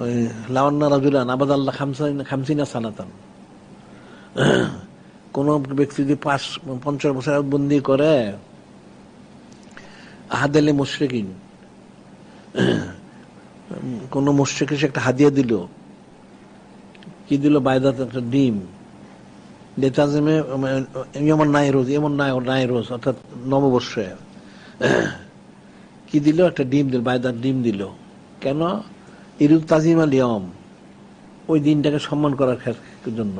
ওই লাওয়ান্না রাজুলান আবাদ আল্লাহ খামসাইন, খামসিনা সানাতান। কোন ব্যক্তি যদি পাঁচ, পঞ্চাশ বছর বন্দি করে, আহাদালে মুশরিকিন। কোন মুশরিকে সে একটা হাদিয়া দিল। কি দিল? বায়দাত একটা ডিম। লেতাজমে এমন নাই রোজ এমন নাই নাই রোজ অর্থাৎ নববর্ষে। কি দিল? একটা ডিম দিল, বায়দার ডিম দিল। কেন? ইরুদ তাজিম আল ইয়ম, ওই দিনটাকে সম্মান করার জন্য।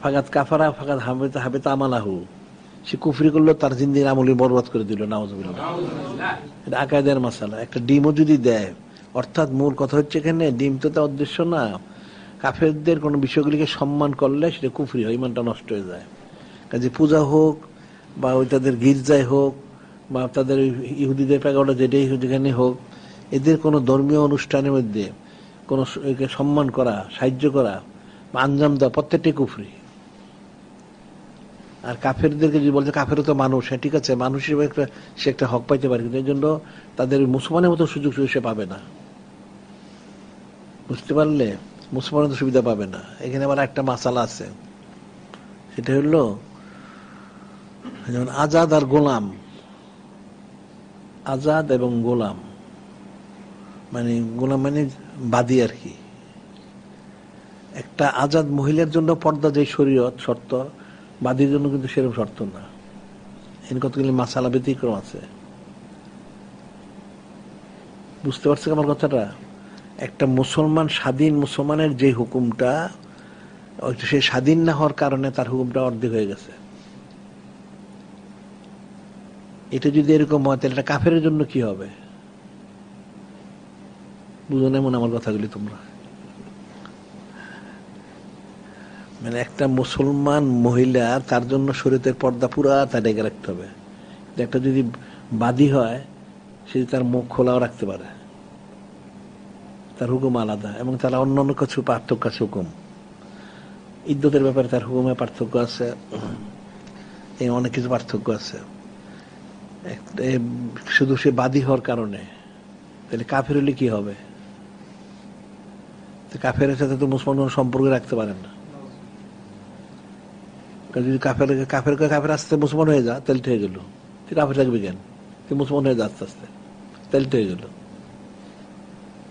ফাগাত কাফারা ফাগাত হাবেতা হাবেতা আমালাহু। সে কুফরি করল তার জিন্দির আমলি বরবাদ করে দিল নাওজবিল্লাহ এটা আকায়দের মাসালা। একটা ডিমও যদি দেয়, অর্থাৎ মূল কথা হচ্ছে এখানে, ডিম তো তার উদ্দেশ্য না। কাফেরদের কোনো বিষয়গুলিকে সম্মান করলে সেটা কুফরি হয়, ইমানটা নষ্ট হয়ে যায়। কাজে পূজা হোক, বা ওই তাদের গির্জায় হোক, বা তাদের ইহুদিদের প্যাগোডা যেটাই যেখানে হোক এদের কোনো ধর্মীয় অনুষ্ঠানের মধ্যে কোনো একে সম্মান করা, সাহায্য করা বা আঞ্জাম দেওয়া প্রত্যেকটাই কুফরি। আর কাফেরদেরকে যদি বলছে কাফেরও তো মানুষ হ্যাঁ ঠিক আছে, মানুষ হিসেবে একটা সে একটা হক পাইতে পারে, কিন্তু এই জন্য তাদের মুসলমানের মতো সুযোগ সুযোগ সে পাবে না। বুঝতে পারলে? মুসলমানের সুবিধা পাবে না। এখানে আবার একটা মাসালা আছে। সেটা হলো যেমন আজাদ আর গোলাম। আজাদ এবং গোলাম। মানে গোলাম মানে বাদী আর কি। একটা আজাদ মহিলার জন্য পর্দা যে শরীয়ত, শর্ত, বাদীর জন্য কিন্তু সেরকম শর্ত না। এর কতগুলি মাসালা ব্যতিক্রম আছে। বুঝতে পারছি আমার কথাটা? একটা মুসলমান স্বাধীন মুসলমানের যে হুকুমটা সে স্বাধীন না হওয়ার কারণে তার হুকুমটা অর্ধেক হয়ে গেছে। এটা যদি এরকম হয়, তাহলে কাফের জন্য কি হবে? বুঝো না এমন আমার কথাগুলি তোমরা। মানে একটা মুসলমান মহিলা, তার জন্য শরীরের পর্দা পুরা তার ডেকে রাখতে হবে। একটা যদি বাদী হয়, সে তার মুখ খোলাও রাখতে পারে। তার হুকুম আলাদা এবং তারা অন্য অন্য কিছু পার্থক্য আছে হুকুম। ইদ্যতের ব্যাপারে তার হুকুমে পার্থক্য আছে। এই অনেক কিছু পার্থক্য আছে। শুধু সে বাদী হওয়ার কারণে। তাহলে কাফের হলে কি হবে? কাফের সাথে তো মুসলমান কোনো সম্পর্ক রাখতে পারেন না। যদি কাফের কাফের কাফের আস্তে মুসলমান হয়ে যা তাহলে হয়ে গেল। তুই কাফের রাখবি কেন? তুই মুসলমান হয়ে যা আস্তে আস্তে তাহলে হয়ে গেল।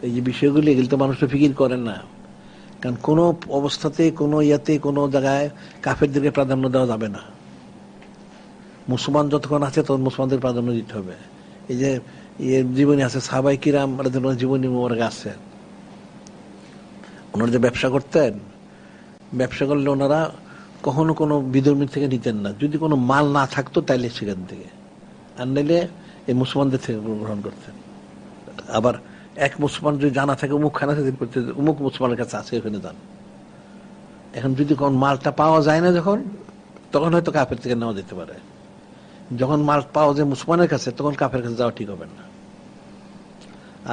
এই যে বিষয়গুলি, এগুলি তো মানুষ ফিকির করেন না। কারণ কোনো অবস্থাতে, কোনো ইয়াতে, কোনো জায়গায় কাফেরদেরকে প্রাধান্য দেওয়া যাবে না। মুসলমান যতক্ষণ আছে তখন মুসলমানদের প্রাধান্য দিতে হবে। এই যে ইয়ে জীবনী আছে সাহাবাই কিরাম জীবনী মোবারক আছে। ওনারা যে ব্যবসা করতেন, ব্যবসা করলে ওনারা কখনো কোনো বিধর্মী থেকে নিতেন না। যদি কোনো মাল না থাকতো, তাইলে সেখান থেকে। আর নাইলে এই মুসলমানদের থেকে গ্রহণ করতেন। আবার এক মুসলমান যদি জানা থাকে উমুক খানা থেকে করতে উমুক মুসলমানের কাছে আছে, ওখানে যান। এখন যদি কোন মালটা পাওয়া যায় না যখন, তখন হয়তো কাফের থেকে নেওয়া যেতে পারে। যখন মাল পাওয়া যায় মুসলমানের কাছে, তখন কাফের কাছে যাওয়া ঠিক হবে না।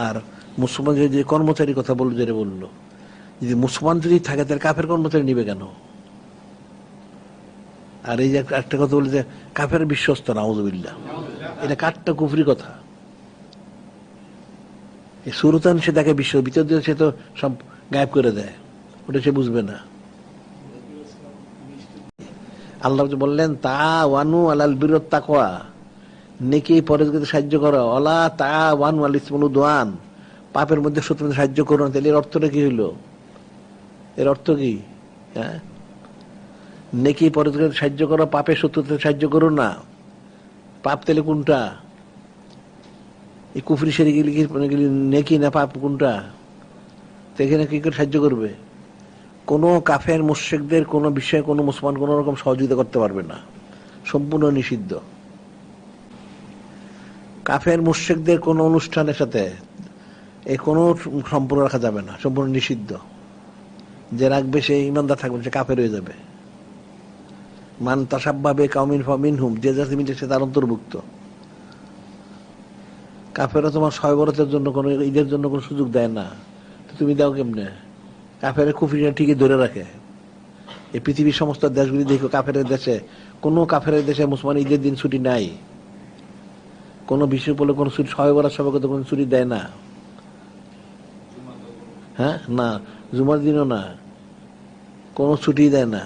আর মুসলমান যে কর্মচারীর কথা বলল, যেটা বলল যদি মুসলমান যদি থাকে, তাহলে কাফের কর্মচারী নিবে কেন? আর এই যে একটা- কথা বলে যে, কাফের বিশ্বস্ত, নাউজুবিল্লাহ। এটা কাঠটা কুফরি কথা। এই সুরতান সে তাকে বিশ্ব ভিতর দিয়ে সে তো সব গায়েব করে দেয়। ওটা সে বুঝবে না। আল্লাহ বললেন তা ওয়ানু আলাল বিরত তাকোয়া নেকি পরেজগাতে সাহায্য করো। অলা তা ওয়ানু আল ইসমুল দোয়ান পাপের মধ্যে শত্রু সাহায্য করো না। তাহলে এর অর্থটা কি হইল? এর অর্থ কি? হ্যাঁ? নেকি পরেজগাতে সাহায্য করো পাপের শত্রুতে সাহায্য করো না। পাপ তেলে কোনটা? এই কুফরি সেরে গেলে কি মানে গেলে নেকি না পাপ কোনটা? তো এখানে কি করে সাহায্য করবে? কোনো কাফের, মুশ্রিকদের, কোনো বিষয়ে কোনো মুসলমান কোনো রকম সহযোগিতা করতে পারবে না। সম্পূর্ণ নিষিদ্ধ। কাফের, মুশ্রিকদের কোনো অনুষ্ঠানের সাথে এই কোনো সম্পর্ক রাখা যাবে না। সম্পূর্ণ নিষিদ্ধ। যে রাখবে সে ইমানদার থাকবে সে কাফের হয়ে যাবে। মান তাসাব্বাবে কাউমিন ফামিন হুম যে যাতে মিলে সে তার অন্তর্ভুক্ত। কাফেরা তোমার ছয় বরতের জন্য কোনো ঈদের জন্য কোনো সুযোগ দেয় না। তো তুমি দাও কেমনে? কাফের কুফরিটা ঠিকই ধরে রাখে। এই পৃথিবীর সমস্ত দেশগুলি দেখো কাফের দেশে, কোনো কাফের দেশে মুসলমান ঈদের দিন ছুটি নাই। কোনো বিষয় বলে কোনো ছুটি ছয় বরার সবাইকে তো কোনো ছুটি দেয় না। হ্যাঁ? না জুমার দিনও না কোনো ছুটি দেয় না।